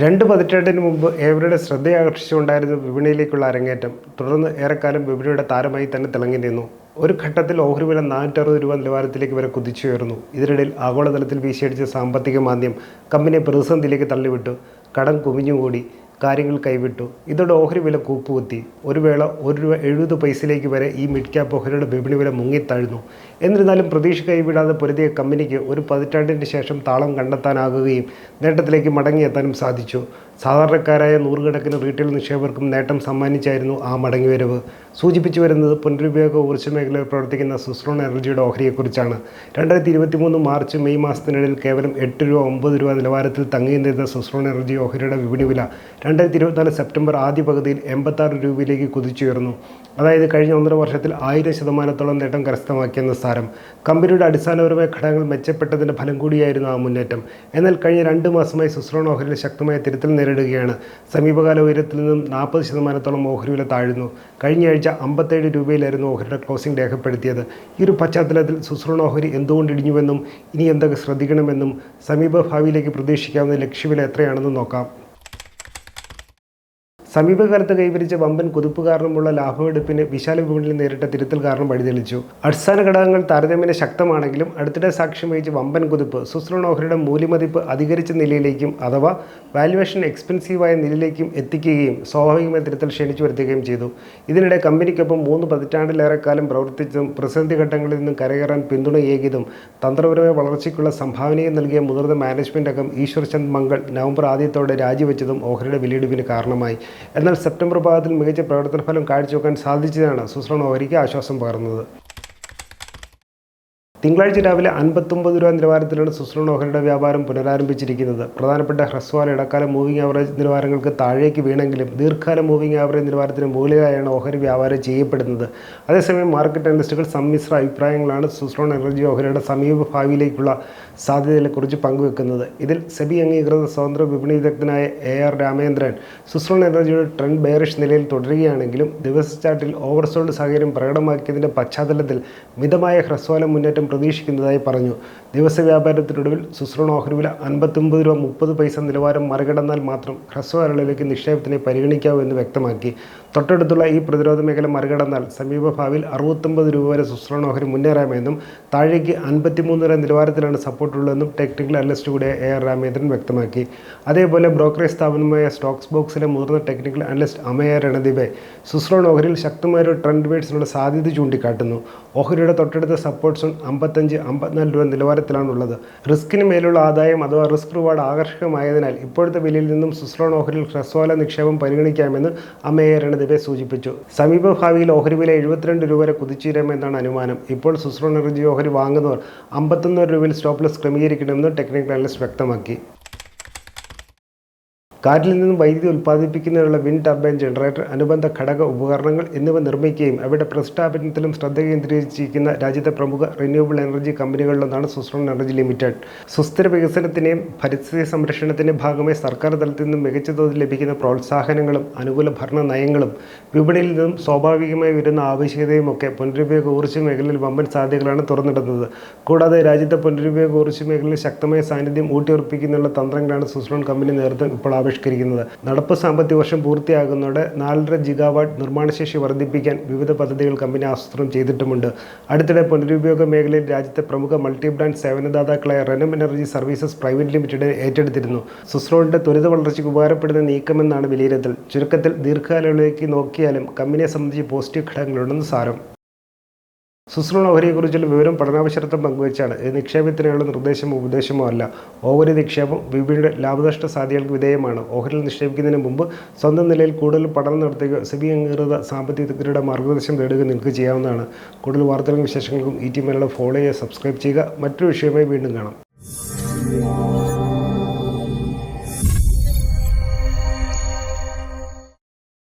രണ്ട് പതിറ്റാണ്ടിന് മുമ്പ് ഏവരുടെ ശ്രദ്ധയാകർഷിച്ചുകൊണ്ടായിരുന്നു വിപണിയിലേക്കുള്ള അരങ്ങേറ്റം. തുടർന്ന് ഏറെക്കാലം വിപണിയുടെ താരമായി തന്നെ തിളങ്ങി നിന്നു. ഒരു ഘട്ടത്തിൽ ഓഹരി വില നാനൂറ്ററുപത് രൂപ നിലവാരത്തിലേക്ക് വരെ കുതിച്ചുയർന്നു ഇതിനിടയിൽ ആഗോളതലത്തിൽ വീശിയടിച്ച സാമ്പത്തിക മാന്ദ്യം കമ്പനിയെ പ്രതിസന്ധിയിലേക്ക് തള്ളിവിട്ടു. കടം കുമിഞ്ഞുകൂടി. കാര്യങ്ങൾ കൈവിട്ടു. ഇതോടെ ഓഹരി വില കൂപ്പുകുത്തി. ഒരു വേള ഒരു രൂപ എഴുപത് പൈസയിലേക്ക് വരെ ഈ മിഡ് ക്യാപ്പ് ഓഹരിയുടെ വിപണി വില മുങ്ങിത്താഴ്ന്നു എന്നിരുന്നാലും പ്രതീക്ഷ കൈവിടാതെ പൊരുതിയ കമ്പനിക്ക് ഒരു പതിറ്റാണ്ടിന് ശേഷം താളം കണ്ടെത്താനാകുകയും നേട്ടത്തിലേക്ക് മടങ്ങിയെത്താനും സാധിച്ചു. സാധാരണക്കാരായ നൂറുകണക്കിന് റീറ്റെയിൽ നിക്ഷേപകർക്കും നേട്ടം സമ്മാനിച്ചായിരുന്നു ആ മടങ്ങിവരവ്. സൂചിപ്പിച്ചു വരുന്നത് പുനരുപയോഗ ഊർജ മേഖലയിൽ പ്രവർത്തിക്കുന്ന സുസ്രോൺ എനർജിയുടെ ഓഹരിയെക്കുറിച്ചാണ്. രണ്ടായിരത്തി ഇരുപത്തി മൂന്ന് മാർച്ച് മെയ് മാസത്തിനിടയിൽ കേവലം എട്ട് രൂപ ഒമ്പത് രൂപ നിലവാരത്തിൽ തങ്ങി നിന്ന സുസ്രോൺ എനർജി ഓഹരിയുടെ വിപണി വില രണ്ടായിരത്തി ഇരുപത്തിനാല് സെപ്റ്റംബർ ആദ്യ പകുതിയിൽ എൺപത്താറ് രൂപയിലേക്ക് കുതിച്ചുയർന്നു. അതായത് കഴിഞ്ഞ ഒന്നര വർഷത്തിൽ ആയിരം ശതമാനത്തോളം നേട്ടം കരസ്ഥമാക്കിയെന്ന സാരം. കമ്പനിയുടെ അടിസ്ഥാനപരമായ ഘടകങ്ങൾ മെച്ചപ്പെട്ടതിന്റെ ഫലം കൂടിയായിരുന്നു ആ മുന്നേറ്റം. എന്നാൽ കഴിഞ്ഞ രണ്ട് മാസമായി സുസ്രോൺ ഓഹരിയിൽ ശക്തമായ തിരുത്തൽ നേരിടുകയാണ്. സമീപകാല ഉയരത്തിൽ നിന്നും നാൽപ്പത് ശതമാനത്തോളം ഓഹരി വില താഴ്ന്നു കഴിഞ്ഞയാഴ്ച അമ്പത്തേഴ് രൂപയിലായിരുന്നു ഓഹരിയുടെ ക്ലോസിംഗ് രേഖപ്പെടുത്തിയത്. ഈ ഒരു പശ്ചാത്തലത്തിൽ സുസ്രണ ഓഹരി എന്തുകൊണ്ട് ഇടിഞ്ഞുവെന്നും ഇനി എന്തൊക്കെ ശ്രദ്ധിക്കണമെന്നും സമീപ ഭാവിയിലേക്ക് പ്രതീക്ഷിക്കാവുന്ന ലക്ഷ്യവില എത്രയാണെന്നും നോക്കാം. സമീപകാലത്ത് കൈവരിച്ച വമ്പൻ കുതിപ്പ് കാരണമുള്ള ലാഭമെടുപ്പിന് വിശാല വിപണിയിൽ നേരിട്ട തിരുത്തൽ കാരണം വഴിതെളിച്ചു. അടിസ്ഥാന ഘടകങ്ങൾ താരതമ്യേന ശക്തമാണെങ്കിലും അടുത്തിടെ സാക്ഷ്യം വഹിച്ച വമ്പൻ കുതിപ്പ് ഓഹരിയുടെ മൂല്യമതിപ്പ് അധികരിച്ച നിലയിലേക്കും അഥവാ വാല്യുവേഷൻ എക്സ്പെൻസീവായ നിലയിലേക്കും എത്തിക്കുകയും സ്വാഭാവികമായി തിരുത്തൽ ക്ഷണിച്ചു വരുത്തുകയും ചെയ്തു. ഇതിനിടെ കമ്പനിക്കൊപ്പം മൂന്ന് പതിറ്റാണ്ടിലേറെ കാലം പ്രവർത്തിച്ചതും പ്രതിസന്ധി ഘട്ടങ്ങളിൽ നിന്നും കരകയറാൻ പിന്തുണയേകിയതും തന്ത്രപരമായ വളർച്ചയ്ക്കുള്ള സംഭാവനയും നൽകിയ മുതിർന്ന മാനേജ്മെന്റ് അംഗം ഈശ്വർ ചന്ദ് മംഗൾ നവംബർ ആദ്യത്തോടെ രാജിവെച്ചതും ഓഹരിയുടെ വിലയിടിവിന് കാരണമായി. എന്നാൽ സെപ്റ്റംബർ ഭാഗത്തിൽ മികച്ച പ്രവർത്തന ഫലം കാഴ്ചവെക്കാൻ സാധിച്ചതാണ് സുസ്രോൺ ഓഹരിക്ക് ആശ്വാസം പകർന്നത്. തിങ്കളാഴ്ച രാവിലെ അൻപത്തൊമ്പത് രൂപ നിലവാരത്തിലാണ് സുസ്രോൺ ഓഹരിയുടെ വ്യാപാരം പുനരാരംഭിച്ചിരിക്കുന്നത്. പ്രധാനപ്പെട്ട ഹ്രസ്വാല ഇടക്കാല മൂവിംഗ് ആവറേജ് നിലവാരങ്ങൾക്ക് താഴേക്ക് വീണെങ്കിലും ദീർഘകാല മൂവിംഗ് ആവറേജ് നിലവാരത്തിന് മുകളിലായാണ് ഓഹരി വ്യാപാരം ചെയ്യപ്പെടുന്നത്. അതേസമയം മാർക്കറ്റ് അനലിസ്റ്റുകൾ സമ്മിശ്ര അഭിപ്രായങ്ങളാണ് സുസ്രോൺ എനർജി ഓഹരിയുടെ സമീപ ഭാവിയിലേക്കുള്ള സാധ്യതകളെക്കുറിച്ച് പങ്കുവെക്കുന്നത്. ഇതിൽ സെബി അംഗീകൃത സ്വതന്ത്ര വിപണി വിദഗ്ധനായ എ ആർ രാമേന്ദ്രൻ സുസ്രോൺ എനർജിയുടെ ട്രെൻഡ് ബെയറിഷ് നിലയിൽ തുടരുകയാണെങ്കിലും ദിവസ ചാർട്ടിൽ ഓവർസോൾഡ് സാഹചര്യം പ്രകടമാക്കിയതിന്റെ പശ്ചാത്തലത്തിൽ മിതമായ ഹ്രസ്വകാല മുന്നേറ്റം പ്രതീക്ഷിക്കുന്നതായി പറഞ്ഞു. ദിവസ വ്യാപാരത്തിനൊടുവിൽ സുസ്രോൺ ഓഹരി വില അൻപത്തൊമ്പത് രൂപ മുപ്പത് പൈസ നിലവാരം മറികടന്നാൽ മാത്രം ഹ്രസ്വ അരളിലേക്ക് നിക്ഷേപത്തിനെ പരിഗണിക്കാവൂ എന്ന് വ്യക്തമാക്കി. തൊട്ടടുത്തുള്ള ഈ പ്രതിരോധ മേഖല മറികടന്നാൽ സമീപഭാവിയിൽ അറുപത്തൊമ്പത് രൂപ വരെ സുസ്രോൺ ഓഹരി മുന്നേറാമെന്നും താഴേക്ക് അൻപത്തിമൂന്ന് വരെ നിലവാരത്തിലാണ് സപ്പോർട്ടുള്ളതെന്നും ടെക്നിക്കൽ അനലിസ്റ്റ് കൂടിയ എ ആർ രാമേന്ദ്രൻ വ്യക്തമാക്കി. അതേപോലെ ബ്രോക്കറേജ് സ്ഥാപനമായ സ്റ്റോക്സ് ബോക്സിലെ മുതിർന്ന ടെക്നിക്കൽ അനലിസ്റ്റ് അമയ രണദീപെ സുസ്രോൺ ഓഹരിയിൽ ശക്തമായ ഒരു ട്രെൻഡ് വേഡ്സിനുള്ള സാധ്യത ചൂണ്ടിക്കാട്ടുന്നു. ഓഹരിയുടെ തൊട്ടടുത്ത സപ്പോർട്ട് സോൺ അമ്പത്തഞ്ച് അമ്പത്തിനാല് രൂപ നിലവാരത്തിലാണുള്ളത് റിസ്കിന് മേലുള്ള ആദായം അഥവാ റിസ്ക് റിവാർഡ് ആകർഷകമായതിനാൽ ഇപ്പോഴത്തെ വിലയിൽ നിന്നും സുസ്ലോൺ ഓഹരിയിൽ ഹ്രസ്വകാല നിക്ഷേപം പരിഗണിക്കാമെന്ന് അമേയ രണദീപെ സൂചിപ്പിച്ചു. സമീപഭാവിയിൽ ഓഹരി വില എഴുപത്തിരണ്ട് രൂപ വരെ കുതിച്ചുയരാമെന്നാണ് അനുമാനം. ഇപ്പോൾ സുസ്രോൺ എനർജി ഓഹരി വാങ്ങുന്നവർ അമ്പത്തൊന്ന് രൂപയിൽ സ്റ്റോപ്പ് ലോസ് ക്രമീകരിക്കണമെന്ന് ടെക്നിക്കൽ അനലിസ്റ്റ് വ്യക്തമാക്കി. കാറ്റിൽ നിന്നും വൈദ്യുതി ഉൽപ്പാദിപ്പിക്കുന്നതിനുള്ള വിൻഡ് ടർബൈൻ ജനറേറ്റർ അനുബന്ധ ഘടക ഉപകരണങ്ങൾ എന്നിവ നിർമ്മിക്കുകയും അവയുടെ പ്രസ്ഥാപനത്തിലും ശ്രദ്ധ കേന്ദ്രീകരിച്ചിരിക്കുന്ന രാജ്യത്തെ പ്രമുഖ റിന്യൂവബിൾ എനർജി കമ്പനികളിലൊന്നാണ് സുസ്രോൺ എനർജി ലിമിറ്റഡ് സുസ്ഥിര വികസനത്തിന്റെയും പരിസ്ഥിതി സംരക്ഷണത്തിന്റെയും ഭാഗമായി സർക്കാർ തലത്തിൽ നിന്നും മികച്ച തോതിൽ ലഭിക്കുന്ന പ്രോത്സാഹനങ്ങളും അനുകൂല ഭരണ നയങ്ങളും വിപണിയിൽ നിന്നും സ്വാഭാവികമായി വരുന്ന ആവശ്യകതയും ഒക്കെ പുനരുപയോഗ ഊർജ മേഖലയിൽ വമ്പൻ സാധ്യതകളാണ് തുറന്നിടുന്നത്. കൂടാതെ രാജ്യത്തെ പുനരുപയോഗ ഊർജ മേഖലയിൽ ശക്തമായ സാന്നിധ്യം ഊട്ടിയുറപ്പിക്കുന്നതിനുള്ള തന്ത്രങ്ങളാണ് സുസ്രോൺ കമ്പനി നേതൃത്വം ഇപ്പോൾ ആവിഷ്കരിക്കുന്നത്. നടപ്പ് സാമ്പത്തിക വർഷം പൂർത്തിയാകുന്നതോടെ നാലര ജിഗാവാട്ട് നിർമ്മാണശേഷി വർദ്ധിപ്പിക്കാൻ വിവിധ പദ്ധതികൾ കമ്പനി ആസൂത്രണം ചെയ്തിട്ടുമുണ്ട്. അടുത്തിടെ പുനരുപയോഗ മേഖലയിൽ രാജ്യത്തെ പ്രമുഖ multi brand സേവനദാതാക്കളായ Renom energy services private limited ഏറ്റെടുത്തിരുന്നു. സുസ്രോണിന്റെ ത്വരിത വളർച്ചയ്ക്ക് ഉപകാരപ്പെടുന്ന നീക്കമെന്നാണ് വിലയിരുത്തൽ. ചുരുക്കത്തിൽ ദീർഘകാലങ്ങളിലേക്ക് നോക്കിയാലും കമ്പനിയെ സംബന്ധിച്ച് പോസിറ്റീവ് ഘടകങ്ങളുണ്ടെന്ന് സാരം. സുസ്രോൺ ഓഹരിയെക്കുറിച്ചുള്ള വിവരം പഠനാവശ്യത്വം പങ്കുവച്ചാണ്. ഇത് നിക്ഷേപത്തിനുള്ള നിർദ്ദേശമോ ഉപദേശമോ അല്ല. ഓഹരി നിക്ഷേപം വിപണിയുടെ ലാഭനഷ്ട സാധ്യതകൾക്ക് വിധേയമാണ്. ഓഹരിയിൽ നിക്ഷേപിക്കുന്നതിന് മുമ്പ് സ്വന്തം നിലയിൽ കൂടുതൽ പഠനം നടത്തുകയോ സെബി അംഗീകൃത സാമ്പത്തിക വിദഗ്ധരുടെ മാർഗനിർദ്ദേശം തേടുക നിങ്ങൾക്ക് ചെയ്യാവുന്നതാണ്. കൂടുതൽ വാർത്തകളും വിശേഷങ്ങൾക്കും ഈ ടി മലയാളം ഫോളോ ചെയ്യുക സബ്സ്ക്രൈബ് ചെയ്യുക. മറ്റൊരു വിഷയമായി വീണ്ടും കാണാം.